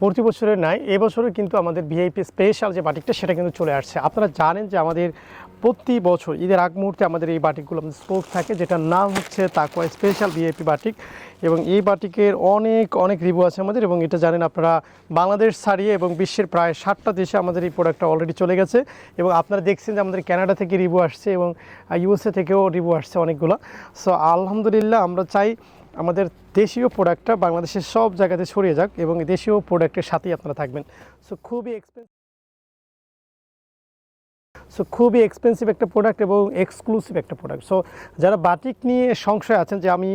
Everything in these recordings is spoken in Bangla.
প্রতি বছরের নাই এবছরও কিন্তু আমাদের ভিআইপি স্পেশাল যে বাটিকটা সেটা কিন্তু চলে আসছে। আপনারা জানেন যে আমাদের প্রতি বছর, ঈদের আগ মুহূর্তে আমাদের এই বাটিকগুলো আমাদের স্টোর থাকে, যেটার নাম হচ্ছে তাকোয়া স্পেশাল ভিআইপি বাটিক এবং এই বাটিকের অনেক অনেক রিভিউ আছে আমাদের এবং এটা জানেন আপনারা, বাংলাদেশ ছাড়িয়ে এবং বিশ্বের প্রায় ষাটটা দেশে আমাদের এই প্রোডাক্টটা অলরেডি চলে গেছে। এবং আপনারা দেখছেন যে আমাদের কানাডা থেকে রিভিউ আসছে এবং ইউএসএ থেকেও রিভিউ আসছে অনেকগুলো। সো আলহামদুলিল্লাহ আমরা চাই আমাদের দেশীয় প্রোডাক্টটা বাংলাদেশের সব জায়গাতে ছড়িয়ে যাক এবং দেশীয় প্রোডাক্টের সাথেই আপনারা থাকবেন। সো খুবই এক্সপেন্সিভ সো খুবই এক্সপেন্সিভ একটা প্রোডাক্ট এবং এক্সক্লুসিভ একটা প্রোডাক্ট সো যারা বাটিক নিয়ে সংশয় আছেন যে আমি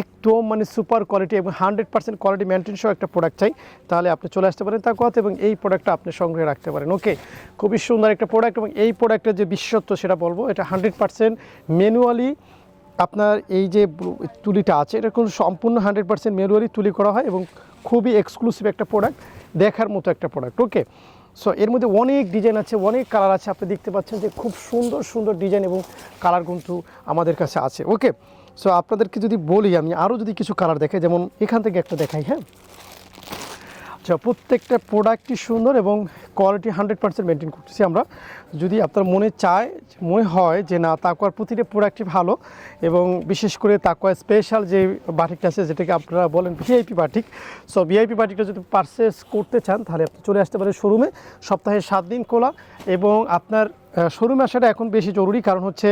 একদম মানে সুপার কোয়ালিটি এবং হান্ড্রেড পার্সেন্ট কোয়ালিটি মেনটেন সহ একটা প্রোডাক্ট চাই, তাহলে আপনি চলে আসতে পারেন তার কথা এবং এই প্রোডাক্টটা আপনি সংগ্রহে রাখতে পারেন। ওকে খুবই সুন্দর একটা প্রোডাক্ট এবং এই প্রোডাক্টের যে বিশেষত্ব সেটা বলব, এটা হান্ড্রেড পার্সেন্ট ম্যানুয়ালি আপনার এই যে তুলিটা আছে, এটা কোনো সম্পূর্ণ হান্ড্রেড পার্সেন্ট মেরুয়ারি তুলি করা হয় এবং খুবই এক্সক্লুসিভ একটা প্রোডাক্ট দেখার মতো একটা প্রোডাক্ট ওকে সো এর মধ্যে অনেক ডিজাইন আছে, অনেক কালার আছে, আপনি দেখতে পাচ্ছেন যে খুব সুন্দর সুন্দর ডিজাইন এবং কালার কিন্তু আমাদের কাছে আছে ওকে সো আপনাদেরকে যদি বলি, আমি আরও যদি কিছু কালার দেখাই, যেমন এখান থেকে একটা দেখাই হ্যাঁ? আচ্ছা প্রত্যেকটা প্রোডাক্টই সুন্দর এবং কোয়ালিটি হান্ড্রেড পার্সেন্ট মেনটেন করতেছি আমরা। যদি আপনার মনে চায়, মনে হয় যে না, তাকুয়ার প্রতিটা প্রোডাক্টই ভালো এবং বিশেষ করে তাকুয়া স্পেশাল যে বাটিকটা আছে, যেটাকে আপনারা বলেন ভিআইপি বাটিক সো ভিআইপি বাটিকটা যদি পারচেস করতে চান, তাহলে আপনি চলে আসতে পারেন শোরুমে সপ্তাহে সাত দিন খোলা এবং আপনার শোরুমে আসাটা এখন বেশি জরুরি, কারণ হচ্ছে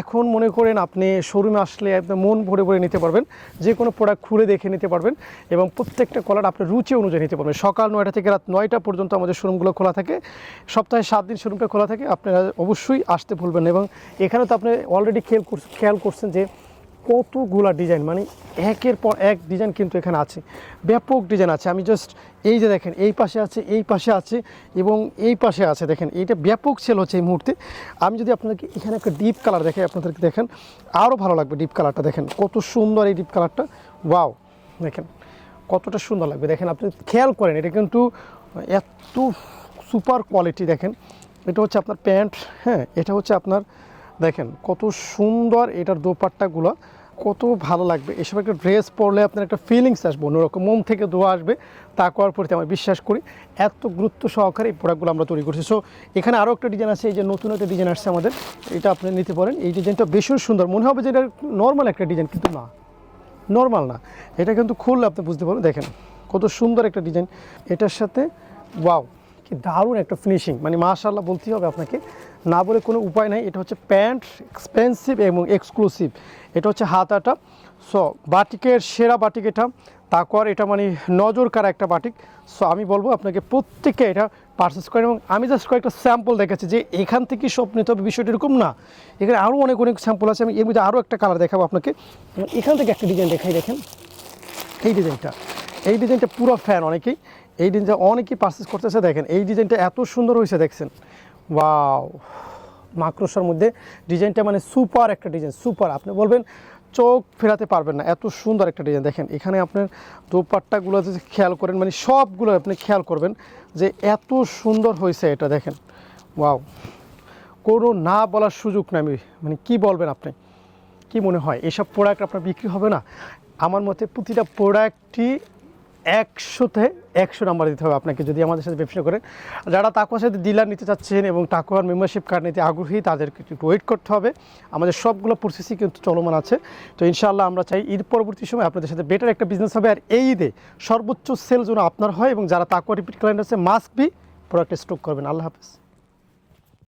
এখন মনে করেন আপনি শোরুমে আসলে একদম মন ভরে ভরে নিতে পারবেন, যে কোনো প্রোডাক্ট খুলে দেখে নিতে পারবেন, এবং প্রত্যেকটা কলার আপনার রুচি অনুযায়ী নিতে পারবেন। সকাল নয়টা থেকে রাত নয়টা পর্যন্ত আমাদের শোরুমগুলো খোলা থাকে, সপ্তাহে সাত দিন শোরুমটা খোলা থাকে, আপনারা অবশ্যই আসতে ভুলবেন এবং এখানে তো আপনি অলরেডি খেয়াল খেয়াল করছেন যে কতগুলা ডিজাইন মানে একের পর এক ডিজাইন কিন্তু এখানে আছে। ব্যাপক ডিজাইন আছে। আমি জাস্ট এই যে দেখেন, এই পাশে আছে, এই পাশে আছে এবং এই পাশে আছে। দেখেন, এইটা ব্যাপক সেল হচ্ছে এই মুহূর্তে। আমি যদি আপনাদেরকে এখানে একটা ডিপ কালার দেখাই, আপনাদেরকে দেখেন আরও ভালো লাগবে ডিপ কালারটা দেখেন, কত সুন্দর এই ডিপ কালারটা ওয়াও দেখেন, কতটা সুন্দর লাগবে। দেখেন, আপনি খেয়াল করেন, এটা কিন্তু এত সুপার কোয়ালিটি দেখেন। এটা হচ্ছে আপনার প্যান্ট হ্যাঁ এটা হচ্ছে আপনার দেখেন, কত সুন্দর এটার দোপাট্টাগুলো, কত ভালো লাগবে। এসব একটা ড্রেস পরলে আপনার একটা ফিলিংস আসবে, অন্যরকম মন থেকে দোয়া আসবে। তা করার প্রতি আমি বিশ্বাস করি। এত গুরুত্ব সহকারে এই প্রোডাক্টগুলো আমরা তৈরি করছি। সো এখানে আরও একটা ডিজাইন আছে, এই যে নতুন একটা ডিজাইন আসছে আমাদের, এটা আপনি নিতে পারেন। এই ডিজাইনটা ভীষণ সুন্দর। মনে হবে যে এটা নর্মাল একটা ডিজাইন কিন্তু না। নর্মাল না। এটা কিন্তু খুললে আপনি বুঝতে পারবেন। দেখেন, কত সুন্দর একটা ডিজাইন এটার সাথে ওয়াও কি দারুণ একটা ফিনিশিং মানে মাশাল্লাহ বলতেই হবে আপনাকে, না বলে কোনো উপায় নাই, এটা হচ্ছে প্যান্ট এক্সপেন্সিভ এবং এক্সক্লুসিভ এটা হচ্ছে হাতাটা সো বাটিকের সেরা বাটিক এটা। তারপর এটা মানে নজর কারা একটা বাটিক। সো আমি বলব আপনাকে প্রত্যেকে এটা পারচেস করেন এবং আমি জাস্ট কয়েকটা স্যাম্পল দেখেছি যে এখান থেকে সব নিতে হবে, বিষয়টা এরকম না। এখানে আরও অনেক অনেক স্যাম্পল আছে, আমি এর মধ্যে আরও একটা কালার দেখাবো আপনাকে। এখান থেকে একটা ডিজাইন দেখাই, দেখেন। এই ডিজাইনটা এই ডিজাইনটা পুরো ফ্যান অনেকেই। এই ডিজাইনটা অনেকেই পারচেস করতেছে, দেখেন, এই ডিজাইনটা এত সুন্দর হয়েছে, দেখছেন। ওয়াও মাকড়সার মধ্যে ডিজাইনটা মানে সুপার একটা ডিজাইন সুপার আপনি বলবেন, চোখ ফেরাতে পারবেন না, এত সুন্দর একটা ডিজাইন। দেখেন, এখানে আপনার দোপাট্টাগুলো যদি খেয়াল করেন মানে সবগুলো আপনি খেয়াল করবেন যে এত সুন্দর হয়েছে এটা, দেখেন। ওয়াও কোনো না বলার সুযোগ নাই, আমি মানে কি বলবেন আপনি? কি মনে হয়, এসব প্রোডাক্ট আপনার বিক্রি হবে না? আমার মতে প্রতিটা প্রোডাক্টই একশোতে একশো নাম্বার দিতে হবে আপনাকে যদি আমাদের সাথে ব্যবসা করেন। যারা তাকুয়ার সাথে ডিলার নিতে চাচ্ছেন এবং তাকুয়ার মেম্বারশিপ কার্ড নিতে আগ্রহী, তাদেরকে একটু ওয়েট করতে হবে। আমাদের সবগুলো প্রসেসই কিন্তু চলমান আছে। তো ইনশাআল্লাহ আমরা চাই ঈদ পরবর্তী সময় আপনাদের সাথে বেটার একটা বিজনেস হবে। আর এই ঈদে সর্বোচ্চ সেল যেন আপনার হয় এবং যারা তাকুয়া রিপিট ক্লায়েন্ট আছে মাস্ক বি প্রোডাক্টে স্টক করবেন। আল্লাহ হাফেজ।